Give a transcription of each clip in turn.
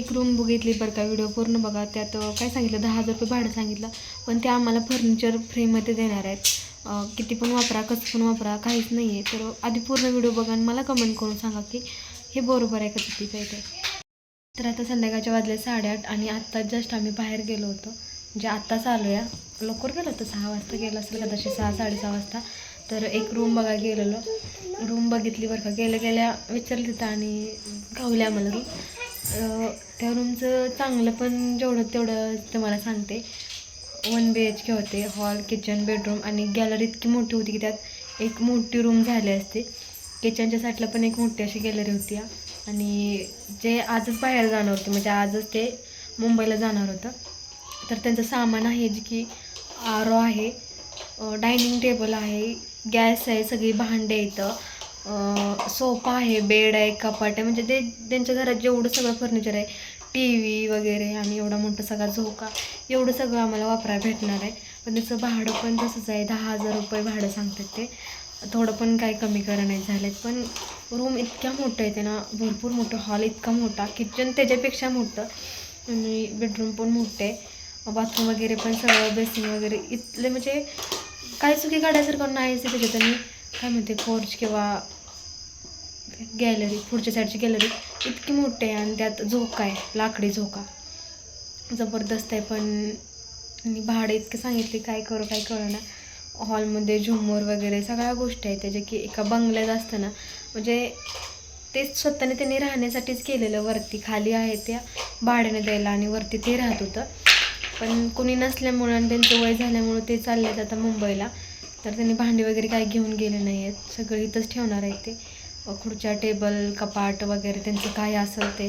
एक रूम बघितली बरं का व्हिडिओ पूर्ण बघा. त्यात काय सांगितलं? दहा हजार रुपये भाडं सांगितलं. पण ते आम्हाला फर्निचर फ्रीमध्ये देणार आहेत. किती पण वापरा कसं पण वापरा काहीच नाही आहे तर आधी पूर्ण व्हिडिओ बघा आणि मला कमेंट करून सांगा की हे बरोबर आहे का चुकीचं आहे ते? तर आता संध्याकाळच्या वाजले साडेआठ आणि आत्ताच जस्ट आम्ही बाहेर गेलो होतो. म्हणजे आत्ताच आलो या लवकर गेलो होतो? सहा वाजता गेलो असेल कदाचित. सहा साडेसहा वाजता. तर एक रूम बघा गेलेलो. रूम बघितली बरं का. गेल्या गेल्या विचारली तिथं आणि गावल्या आम्हाला रूम त्या रूमचं चांगलं पण जेवढं तेवढं तुम्हाला सांगते. वन बी एच के होते हॉल किचन बेडरूम आणि गॅलरी इतकी मोठी होती की त्यात एक मोठी रूम झाली असते. किचनच्या साईडला पण एक मोठी अशी गॅलरी होती आणि जे आजच बाहेर जाणार होते म्हणजे आजच ते मुंबईला जाणार होतं. तर त्यांचं सामान आहे जे की आरो आहे डायनिंग टेबल आहे गॅस आहे सगळी भांडे इथं. सोफा आहे बेड आहे कपाट आहे म्हणजे ते त्यांच्या घरात जेवढं सगळं फर्निचर आहे टी व्ही वगैरे आणि एवढा मोठा सगळा झोका एवढं सगळं आम्हाला वापरायला भेटणार आहे. पण त्याचं भाडं पण तसंच आहे दहा हजार रुपये भाडं सांगतात ते. थोडं पण काही कमी करा नाही झालेत पण रूम इतक्या मोठं आहे ते ना भरपूर मोठं हॉल इतका मोठा किचन त्याच्यापेक्षा मोठं आणि बेडरूम पण मोठे आहे. बाथरूम वगैरे पण सगळं बेसिन वगैरे इथले म्हणजे काही चुकी काढायसारखं नाहीच आहे त्याच्यात आणि काय म्हणते फोर्ज किंवा गॅलरी पुढच्या साईडची गॅलरी इतकी मोठी आहे आणि त्यात झोका आहे लाकडी झोका. जबरदस्त आहे पण आणि भाडे इतके सांगितले काय करू काय करू ना हॉलमध्ये झुमर वगैरे सगळ्या गोष्टी आहेत त्याच्या की एका बंगल्यात असतं ना म्हणजे ते स्वतःने त्यांनी राहण्यासाठीच केलेलं वरती खाली आहे त्या भाड्याने द्यायला आणि वरती ते राहत होतं. पण कोणी नसल्यामुळं आणि त्यांचं वय झाल्यामुळं ते चालले आहेत आता मुंबईला. तर त्यांनी भांडी वगैरे काय घेऊन गेले नाही आहेत सगळं इथंच ठेवणार आहे ते. खुर्च्या टेबल कपाट वगैरे त्यांचं काय असेल ते.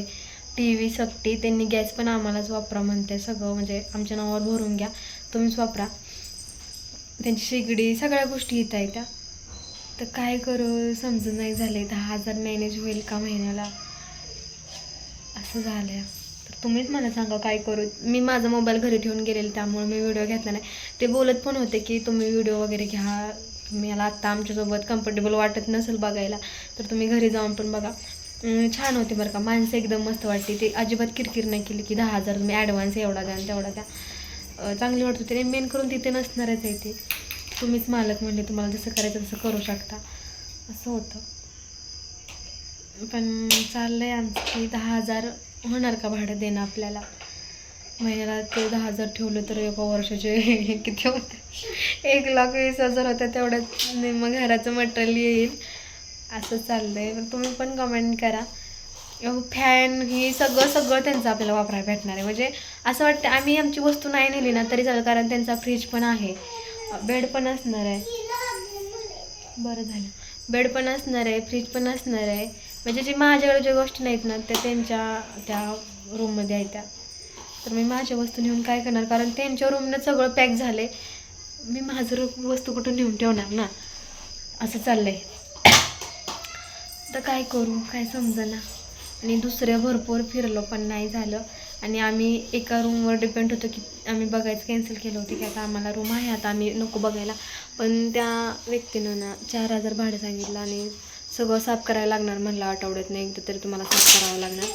टी व्ही सक्टी त्यांनी गॅस पण आम्हालाच वापरा म्हणते सगळं. म्हणजे आमच्या नावावर भरून घ्या. तुम्हीच वापरा. त्यांची शेगडी सगळ्या गोष्टी इथं आहेत त्या तर काय करू? समजून नाही झाले दहा हजार मॅनेज होईल का महिन्याला? असं झालं आहे तुम्हीच मला सांगा काय करू. मी माझा मोबाईल घरी ठेवून गेलेले त्यामुळे मी व्हिडिओ घेतला नाही. ते बोलत पण होते की तुम्ही व्हिडिओ वगैरे घ्या. मला आत्ता आमच्यासोबत कम्फर्टेबल वाटत नसेल बघायला तर तुम्ही घरी जाऊन पण बघा. छान होते बरं का. माणसं एकदम मस्त वाटते ते अजिबात किरकिर नाही केली की दहा हजार तुम्ही ॲडव्हान्स एवढा द्या तेवढा द्या. चांगली वाटत होती. मेन करून तिथे नसणारच आहे ते. तुम्हीच मालक म्हणले तुम्हाला जसं करायचं तसं करू शकता. असं होतं. पण चाललं आहे आमचं. की दहा हजार होणार का भाडं देणं आपल्याला? महिन्याला ते दहा हजार ठेवलं तर एका वर्षाचे किती होते? एक लाख वीस हजार होते तेवढ्यात. मग घराचं मटेरियल येईल. असं चाललं आहे पण तुम्ही पण कमेंट करा. फॅन ही सगळं सगळं त्यांचं आपल्याला वापरायला भेटणार आहे. म्हणजे असं वाटतं आम्ही आमची वस्तू नाही नेली ना तरी चालेल कारण त्यांचा फ्रीज पण आहे. बेड पण असणार आहे. बरं झालं. बेड पण असणार आहे फ्रीज पण असणार आहे. म्हणजे जे माझ्याकडे ज्या गोष्टी नाहीत ना त्या त्यांच्या त्या रूममध्ये आहेत त्या. तर मी माझ्या वस्तू नेऊन काय करणार? कारण त्यांच्या रूमनं सगळं पॅक झालं आहे मी माझं वस्तू कुठून नेऊन ठेवणार ना? असं चाललं आहे तर काय करू? काय समजेना? आणि दुसऱ्या भरपूर फिरलो पण नाही झालं. आणि आम्ही एका रूमवर डिपेंड होतो की आम्ही बघायचं कॅन्सल केलं होतं की आता आम्हाला रूम आहे आता आम्ही नको बघायला. पण त्या व्यक्तीनं ना चार हजार भाडं सांगितलं आणि सगळं साफ करायला लागणार म्हणलं आठवड्यात नाही एकदा तरी तुम्हाला साफ करावं लागणार.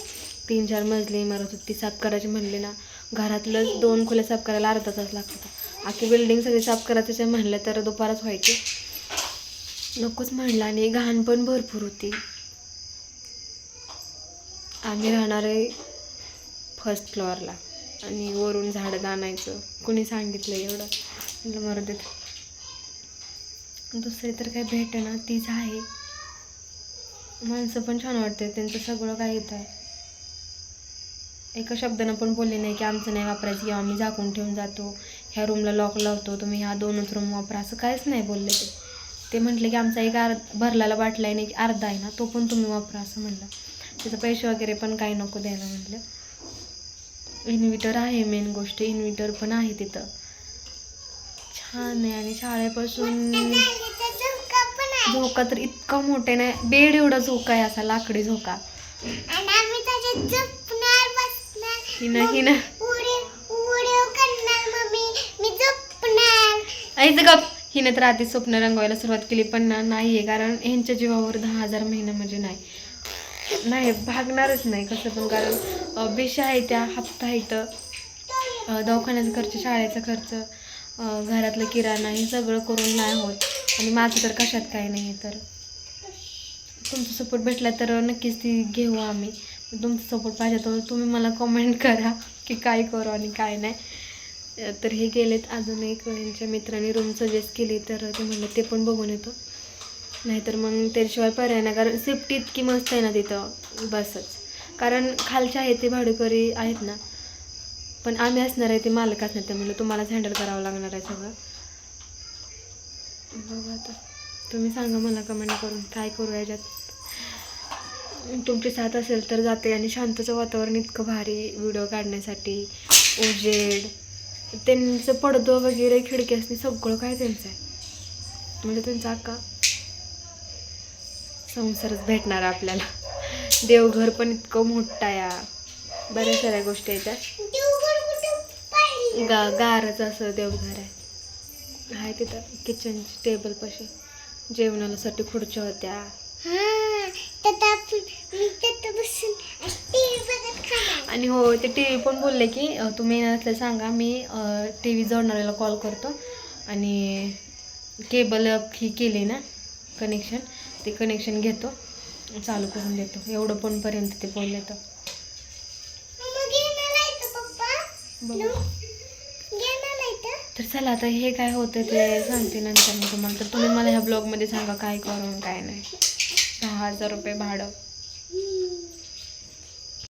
तीन चार मजली इमारत होती ती साफ करायची म्हणली ना. घरातलं दोन खोल्या साफ करायला अर्धा तास लागत होता. आखी बिल्डिंग सगळी साफ करायचं म्हणलं तर दुपारच व्हायची. नकोच म्हणलं आणि घाण पण भरपूर होती. आम्ही राहणार आहे फर्स्ट फ्लोअरला आणि वरून झाडं आणायचं. कुणी सांगितलं एवढं? म्हटलं मरू देत. दुसरी तर काही भेटेना तीच आहे. माणसं पण छान वाटते त्यांचं सगळं काय येत आहे. एका शब्दानं पण बोलले नाही की आमचं नाही वापरायचं किंवा आम्ही झाकून ठेवून जातो ह्या रूमला लॉक लावतो तुम्ही ह्या दोनच रूम वापरा असं काहीच नाही बोलले ते. ते म्हटले की आमचा एक अर्ध भरलेला बाटला आहे नाही अर्धा आहे ना तो पण तुम्ही वापरा असं म्हणलं. त्याचं पैसे वगैरे पण काही नको द्यायला म्हटलं. इन्व्हिटर आहे मेन गोष्ट इन्व्हिटर पण आहे तिथं. छान आहे आणि शाळेपासून झोका तर इतका मोठा नाही. बेड एवढा झोका आहे असा लाकडी झोका. हिनं गप. हिनं तर आधी स्वप्न रंगवायला सुरुवात केली पण नाही आहे कारण ह्यांच्या जीवावर दहा हजार महिना म्हणजे नाही. नाही भागणारच नाही कसं पण कारण बिशा आहे त्या हप्ता आहे तर अं, दवाखान्याचा खर्च शाळेचा खर्च घरातलं किराणा हे सगळं करून नाही होत. आणि माझं तर कशात काही नाही आहे तर. तुमचा सपोर्ट भेटला तर नक्कीच ती घेऊ आम्ही. तुमचा सपोर्ट पाहिजे तर तुम्ही मला कमेंट करा की काय करू आणि काय नाही. तर हे गेलेत अजून एक यांच्या मित्राने रूम सजेस्ट केली तर ते म्हणलं ते पण बघून येतो. नाहीतर मग त्याशिवाय पर्याय नाही. कारण सेफ्टी इतकी मस्त आहे ना तिथं. बसच. कारण खालचे आहे ते भाडेकरी आहेत ना. पण आम्ही असणार आहे ते मालक असणार म्हणलं तुम्हालाच हँडल करावं लागणार आहे सगळं. बघू आता. तुम्ही सांगा मला कमेंट करून काय करू याच्यात? तुमची साथ असेल तर जाते आणि शांतचं वातावरण इतकं भारी व्हिडिओ काढण्यासाठी. उजेड त्यांचं पडदो वगैरे खिडकी असणे सगळं काय त्यांचं आहे. म्हणजे त्यांचा अक्का संसारच भेटणार आपल्याला. देवघर पण इतकं मोठं आहे या. बऱ्याच साऱ्या गोष्टी आहेत गा गारच असं देवघर आहे. आहे तिथं किचन टेबलपाशी जेवणासाठी खुर्च्या होत्या. आणि हो ते टी व्ही पण बोलले की तुम्ही असलं सांगा मी टी व्ही जोडणाऱ्याला कॉल करतो. आणि केबल ही केली ना कनेक्शन ते कनेक्शन घेतो. चालू करून देतो. एवढं पण पर्यंत ते बोलले तर मग येणार आहे का पप्पा बघू येणार आहे का तर चला आता हे काय होतं ते सांगते नंतर मी तुम्हाला. तर तुम्ही मला ह्या ब्लॉगमध्ये सांगा काय करून काय नाही. दहा हजार रुपये भाडं.